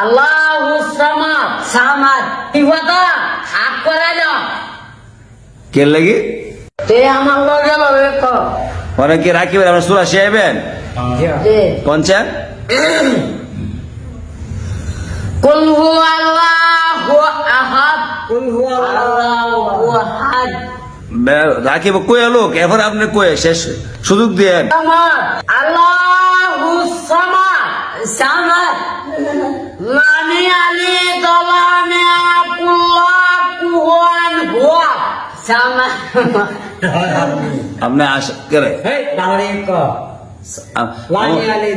আল্লাহু সামাদ দাও। কে লাগি? তে আমার লগে লগে ক? অনেকে রাখিবেন আপনার সুরা শিয়াইবেন। তে কোনটা কুল হু আল্লাহু আহাদ। কুল হু আল্লাহু আহাদ। রাখিব কই লোক এবার আপনি কয়ে শেষ সুযোগ দেন সামাদ আল্লাহু সামাদ সামাদ। আপনি আস করে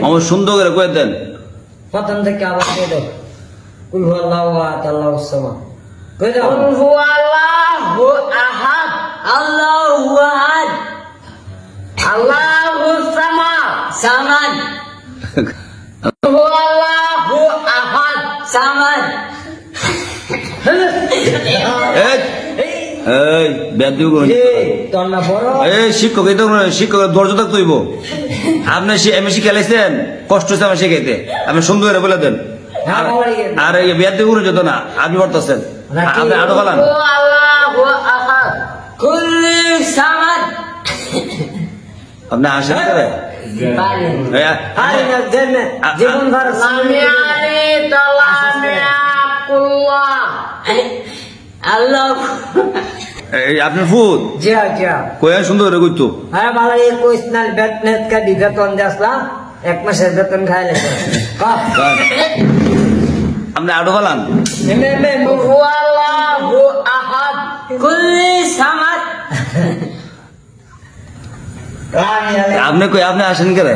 আমার সুন্দর করে কয়ে দেন। প্রথম থেকে আবার কয়ে দেন। কুল হু আল্লাহু আহাদ আল্লাহু কয়ে দাও কুল হু আল্লাহু আহাদ আল্লাহু আহাদ। আল্লাহু সামাদ সামাদ। কুল হু আল্লাহু আহাদ সামাদ। এই বেদুগ এই শিক্ষক এই তো শিক্ষক ধৈর্য থাকতে হইব। আপনি এমএ শিখাইলেছেন কষ্ট হচ্ছে আমার শিখাইতে। আপনি সুন্দর করে বলে দেন। আর বেদুগ যেত না আপনি পড়তেছেন আপনি আরও বলান আপনি আসেন করে হ্যাঁ। জীবন ফুদ জি জি সুন্দর রে কইতো। হ্যাঁ, আরে বালা এই কইস না কা এক মাসের বেতন খাই লেছে। আপনি আড়ো বলান। মে মে আহাদ কুল্লি সামাদ। আপনি কই আপনি আসেন কেরে?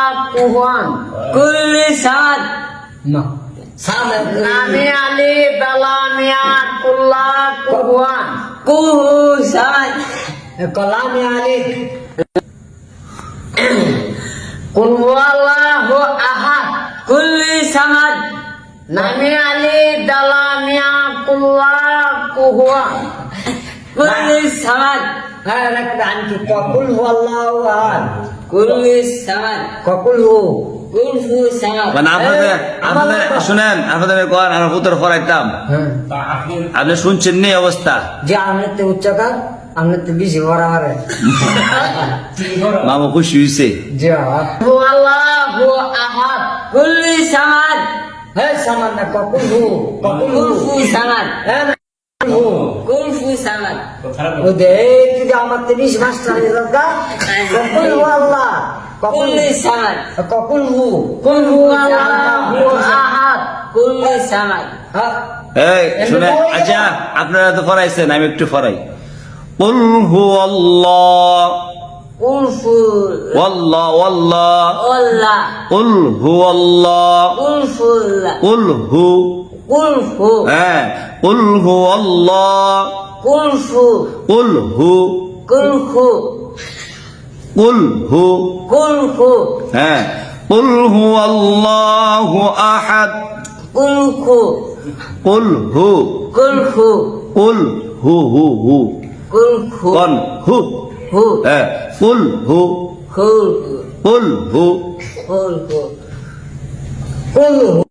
কুহান কুল্লি সাদ। না। নামে আলি বালামিয়া কুল্লা কুহান কুহু সাদ। কলামে আলি। কুলওয়ালাহু আহাদ। কুল্লি সামাদ। নামে আলি দালামিয়া কুল্লা কুহুয়া কুল্লি সামাদ। হ্যাঁ আনকি ককুল আল্লাহু আহাদ কুল্লি সামাদ ককুল হু কুল হু সামাদ মানে আপনাদের আপনাদের শুনেন আপনাদের কর আমার পুত্র ফরাইতাম আপনি শুনছেন নি অবস্থা? যে আমনেতে উচ্চকার আমনেতে বেশি বড় মামা খুশি হয়েছে যে হুয়াল্লাহু আহাদ কুল্লি সামাদ হ্যাঁ সামান না ককুল হু ককুল হু। কুল হু সামাদ হ্যাঁ না, ককুল হু কুল হু সামাদ ও দে তুই আমার তে বিশ মাস চালিয়ে দাদা ককুল হু আল্লাহ ককুল কুল্লি সামাদ ককুল হু কুল হুয়াল্লাহু আহাদ কুল্লি সামাদ হ্যাঁ এই শুনে আচ্ছা আপনারা তো ফরাইছেন আমি একটু ফরাই قل هو الله কুল হু والله والله আল্লাহ قل هو الله কুল হুল্লাহ قل هو কুল হু হ্যাঁ কুল হু কুল হু কুল হু হু কুল হু কুল হু হ্যাঁ কুল হু আল্লাহু আহাদ কুল হু কুল হু কুল হু কুল হু হু হু কুল হু কন হু হু হ্যাঁ কুল হু কুল হু কুল হু কুল হু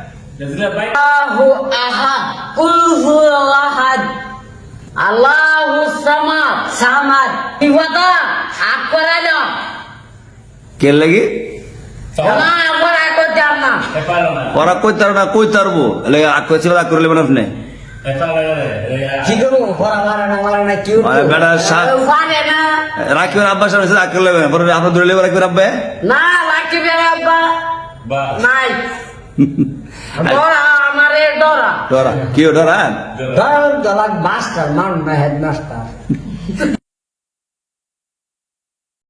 আল্লাহু আহাদ কুল আহাদ আল্লাহু সামাদ সামাদ। কি কথা আগ করে কে লাগি? না ওরা কই তার না কই তারবো আগ কইছে আগ করে লেবেন আপনি না না না। রাখিবেন আব্বা সামনে আগ করে লেবেন আপনার ধরে লেবেন রাখিবেন আব্বা। না রাখবে আব্বা। নাই। আমারে ডরা। ডরা। কি ডরা? দলাক মাস্টার মান না হেডমাস্টার।